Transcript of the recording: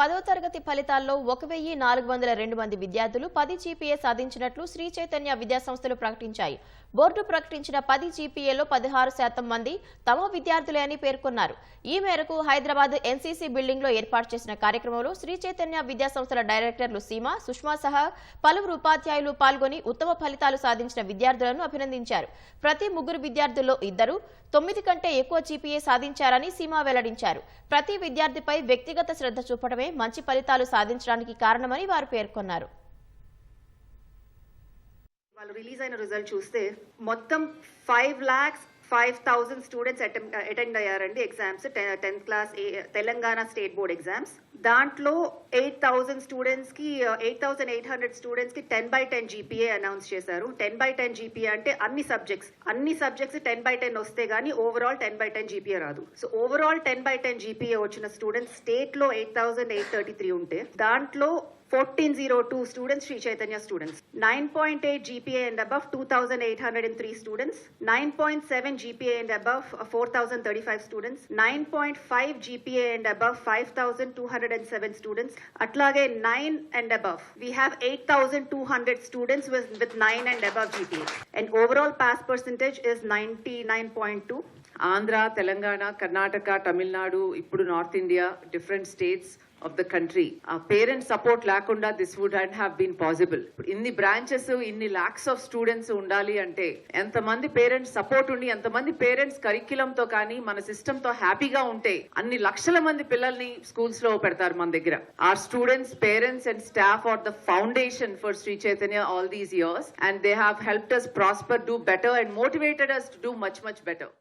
పదో తరగతి ఫలితాల్లో ఒక వెయ్యి నాలుగు వందల రెండు మంది విద్యార్థులు పది జీపీఏ సాధించినట్లు శ్రీ చైతన్య విద్యాసంస్థలు ప్రకటించాయి బోర్డు ప్రకటించిన పది జీపీఏలో పదహారు శాతం మంది తమ విద్యార్థులే అని పేర్కొన్నారు ఈ మేరకు హైదరాబాద్ ఎన్సీసీ లో ఏర్పాటు చేసిన కార్యక్రమంలో శ్రీ చైతన్య విద్యాసంస్థల డైరెక్టర్లు సీమ సుష్మా సహా పలువురు ఉపాధ్యాయులు పాల్గొని ఉత్తమ ఫలితాలు సాధించిన విద్యార్థులను అభినందించారు ప్రతి ముగ్గురు విద్యార్థుల్లో ఇద్దరు తొమ్మిది కంటే ఎక్కువ జీపీఏ సాధించారని సీమా వెల్లడించారు ప్రతి విద్యార్థిపై వ్యక్తిగత శ్రద్ధ చూపడమే మంచి ఫలితాలు సాధించడానికి కారణమని వారు పేర్కొన్నారు వాళ్ళు రిలీజ్ అయిన రిజల్ట్ చూస్తే మొత్తం five lakhs five thousand students attend అయ్యారండి exams tenth class Telangana state board exams దాంట్లో ఎయిట్ థౌజండ్ స్టూడెంట్స్కి ఎయిట్ థౌసండ్ ఎయిట్ హండ్రెడ్ స్టూడెంట్స్కి ten by ten GPA announce చేశారు టెన్ బై టెన్ జీపీఏ అంటే అన్ని సబ్జెక్ట్స్ అన్ని సబ్జెక్ట్స్ టెన్ బై టెన్ వస్తే గానీ overall ten by ten GPA రాదు so overall ten by ten GPA వచ్చిన స్టూడెంట్స్ స్టేట్లో eight thousand eight thirty three ఉంటే దాంట్లో 1402 students, Sri Chaitanya students. 9.8 GPA and above, 2,803 students. 9.7 GPA and above, uh, 4,035 students. 9.5 GPA and above, 5,207 students. Atlage 9 and above, we have 8,200 students with 9 and above GPA. And overall pass percentage is 99.2. Andhra, Telangana, Karnataka, Tamil Nadu, Ippudu North India, different states. Of the country ఆ parent support లేకుండా this would and have been possible ఇన్ని branches ఇన్ని lakhs of students ఉండాలి అంటే ఎంతమంది parents support ఉండి ఎంతమంది parents curriculum తో కానీ మన సిస్టమ్ తో హ్యాపీగా ఉంటే అన్ని లక్షల మంది పిల్లల్ని స్కూల్స్ లో పెడతారు మన దగ్గర our students parents and staff are the foundation for Shri Chaitanya all these years and they have helped us prosper do better and motivated us to do much much better